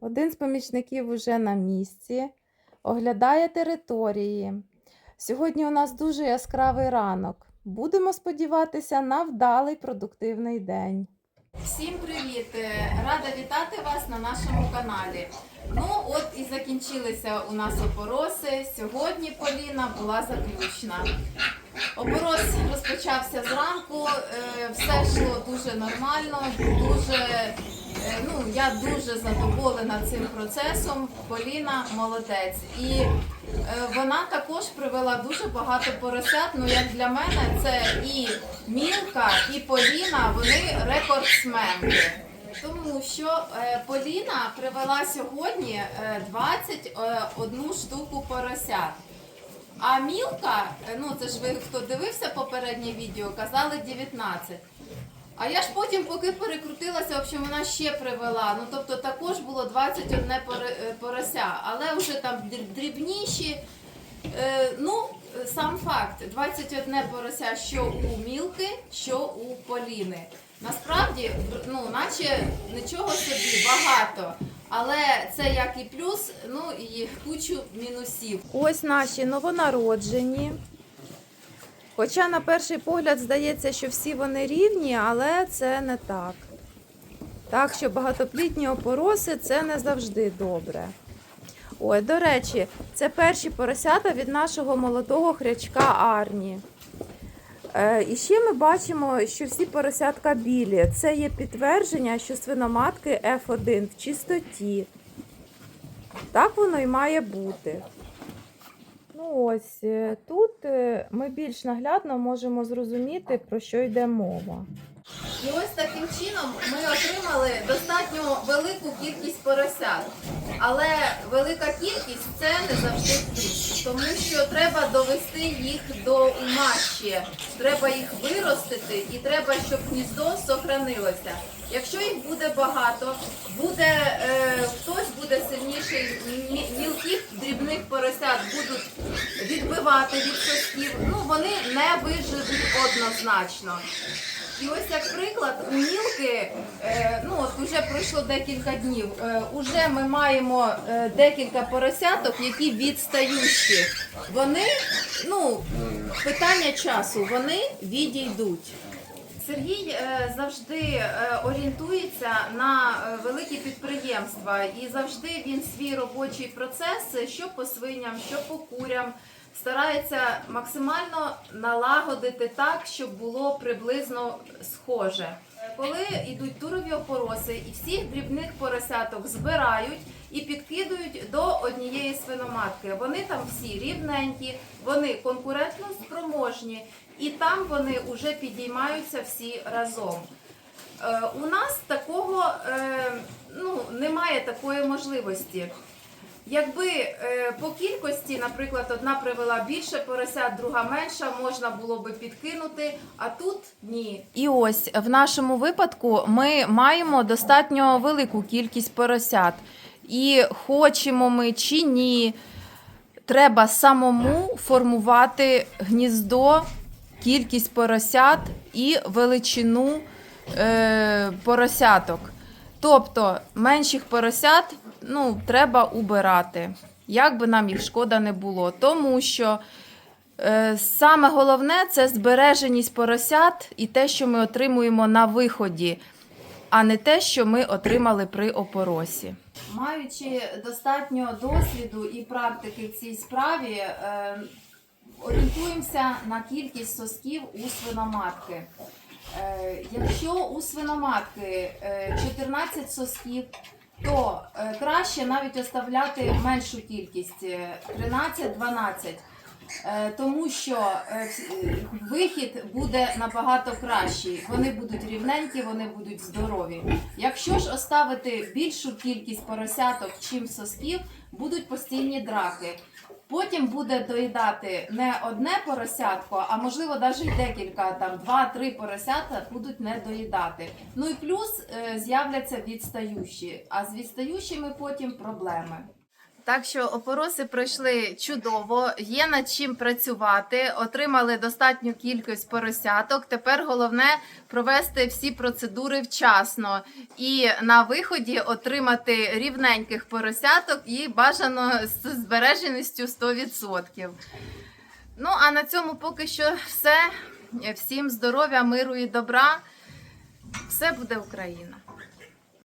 Один з помічників уже на місці, оглядає території. Сьогодні у нас дуже яскравий ранок. Будемо сподіватися на вдалий продуктивний день. Всім привіт! Е, Рада вітати вас на нашому каналі. Ну, от і закінчилися у нас опороси. Сьогодні Поліна була заключна. Опорос розпочався зранку, е, все йшло дуже нормально, дуже, ну, я дуже задоволена цим процесом. Поліна молодець. І е, вона також привела дуже багато поросят. Ну, як для мене, це і Мілка, і Поліна, вони рекордсменки. Тому що е, Поліна привела сьогодні е, 21 штуку поросят. А мілка, е, ну це ж ви хто дивився попереднє відео, казали 19. А я ж потім, поки перекрутилася, в общем, вона ще привела. Ну тобто також було 21 поре- е, порося, але вже там дрібніші. Е, ну, сам факт: 21 порося, що у мілки, що у Поліни. Насправді, ну, наче нічого собі багато. Але це як і плюс, ну і кучу мінусів. Ось наші новонароджені. Хоча на перший погляд здається, що всі вони рівні, але це не так. Так що багатоплітні опороси це не завжди добре. Ой, до речі, це перші поросята від нашого молодого хрячка Арні. Е, і ще ми бачимо, що всі поросятка білі. Це є підтвердження, що свиноматки F1 в чистоті. Так воно і має бути. Ну ось е, тут е, ми більш наглядно можемо зрозуміти, про що йде мова. І ось таким чином ми отримали достатньо велику кількість поросят. Але велика кількість це не завжди плюс, тому що треба довести їх до ума ще. Треба їх виростити і треба, щоб гніздо сохранилося. Якщо їх буде багато, буде е, хтось буде сильніший, мілких дрібних поросят будуть відбивати від сосків. Ну вони не виживуть однозначно. І ось як приклад, у мілки, е, ну от уже пройшло декілька днів. Е, уже ми маємо е, декілька поросяток, які відстаючі. Вони, ну, питання часу, вони відійдуть. Сергій е, завжди е, орієнтується на е, великі підприємства і завжди він свій робочий процес, що по свиням, що по курям, старається максимально налагодити так, щоб було приблизно схоже. Коли йдуть турові опороси і всіх дрібних поросяток збирають і підкидують до однієї свиноматки. Вони там всі рівненькі, вони конкурентно спроможні, і там вони вже підіймаються всі разом. Е, у нас такого е, ну, немає такої можливості. Якби е, по кількості, наприклад, одна привела більше поросят, друга менша, можна було би підкинути, а тут ні. І ось в нашому випадку ми маємо достатньо велику кількість поросят. І хочемо ми чи ні, треба самому формувати гніздо, кількість поросят і величину е, поросяток. Тобто менших поросят ну, треба убирати, як би нам їх шкода не було. Тому що е, саме головне це збереженість поросят і те, що ми отримуємо на виході, а не те, що ми отримали при опоросі. Маючи достатньо досвіду і практики в цій справі, е, орієнтуємося на кількість сосків у свиноматки. Е, Якщо у свиноматки е, 14 сосків, то е, краще навіть оставляти меншу кількість е, 13-12. Е, Тому що е, е, вихід буде набагато кращий. Вони будуть рівненькі, вони будуть здорові. Якщо ж оставити більшу кількість поросяток, чим сосків, будуть постійні драки. Потім буде доїдати не одне поросятко, а можливо навіть декілька, там два-три поросята будуть не доїдати. Ну і плюс е, з'являться відстаючі, а з відстаючими потім проблеми. Так що опороси пройшли чудово, є над чим працювати, отримали достатню кількість поросяток. Тепер головне провести всі процедури вчасно і на виході отримати рівненьких поросяток і бажано з збереженістю 100%. Ну а на цьому поки що все. Всім здоров'я, миру і добра. Все буде Україна.